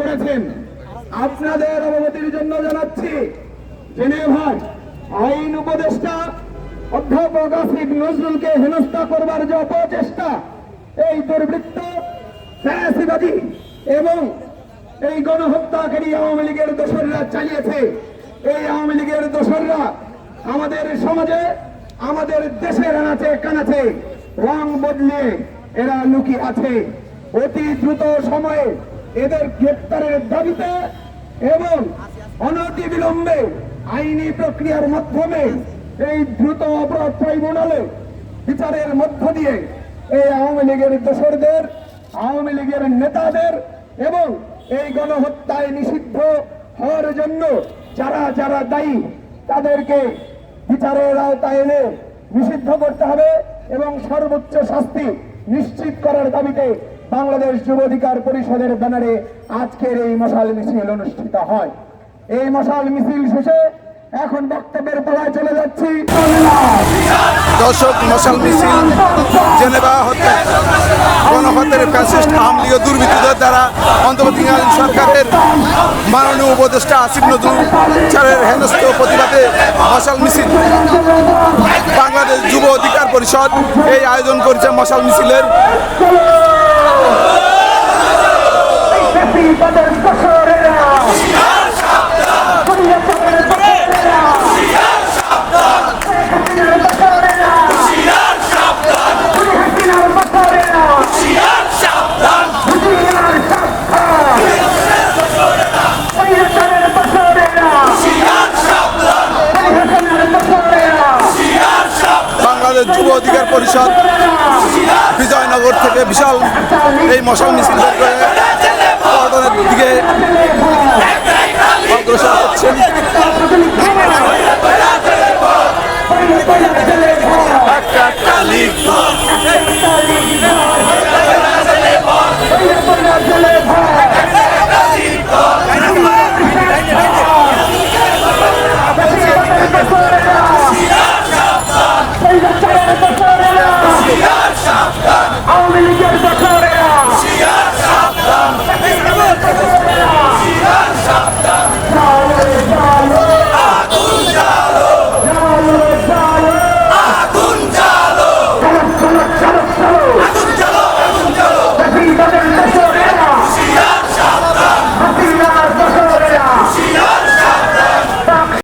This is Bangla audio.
করেছেন। আপনাদের অবগতির জন্য জানাচ্ছি জেনেভার আইন উপদেষ্টা অধ্যাপক আসিফ নজরুলকে হেনস্থা করবার যে অপচেষ্টা, এই দুর্বৃত্ত ফ্যাসিবাদী এবং এই গণহত্যাকারী আওয়ামী লীগের দোসররা চালিয়েছে। এই আওয়ামী লীগের দোসররা আমাদের সমাজে, আমাদের দেশের আনাচে কানাচে রং বদলে এরা লুকিয়ে আছে। অতি দ্রুত সময়ে এদের গ্রেপ্তারের দাবিতে এবং অনতি বিলম্বে আইনি প্রক্রিয়ার মাধ্যমে এই দ্রুত অপরাধ ট্রাইব্যুনালে বিচারের মধ্য দিয়ে এই আওয়ামী লীগের দোসরদের আওয়ামী লীগের নেতাদের এবং এই গণহত্যায় নিষিদ্ধ হওয়ার জন্য যারা যারা দায়ী, তাদেরকে বিচারের আওতায় এনে নিষিদ্ধ করতে হবে এবং সর্বোচ্চ শাস্তি নিশ্চিত করার দাবিতে বাংলাদেশ যুব অধিকার পরিষদের ব্যানারে আজকের এই মশাল মিছিল অনুষ্ঠিত হয়। এই মশাল মিছিল শেষে এখন বক্তব্যের পড়ায় চলে যাচ্ছি। দর্শক, মশাল মিছিল জেনেভা হত্যা গণহত্যার ফ্যাসিস্ট আমলীয় দুর্বৃত্তদের দ্বারা অন্তর্বর্তীকালীন সরকারের মাননীয় উপদেষ্টা আসিফ নজরুল স্যারের হেনস্থ প্রতিবাদে মশাল মিছিল। বাংলাদেশ যুব অধিকার পরিষদ এই আয়োজন করেছে মশাল মিছিলের তাদের দোসরেরা বাংলাদেশ যুব অধিকার পরিষদ বিজয়নগর থেকে বিশাল এই মশাল মিছিল করে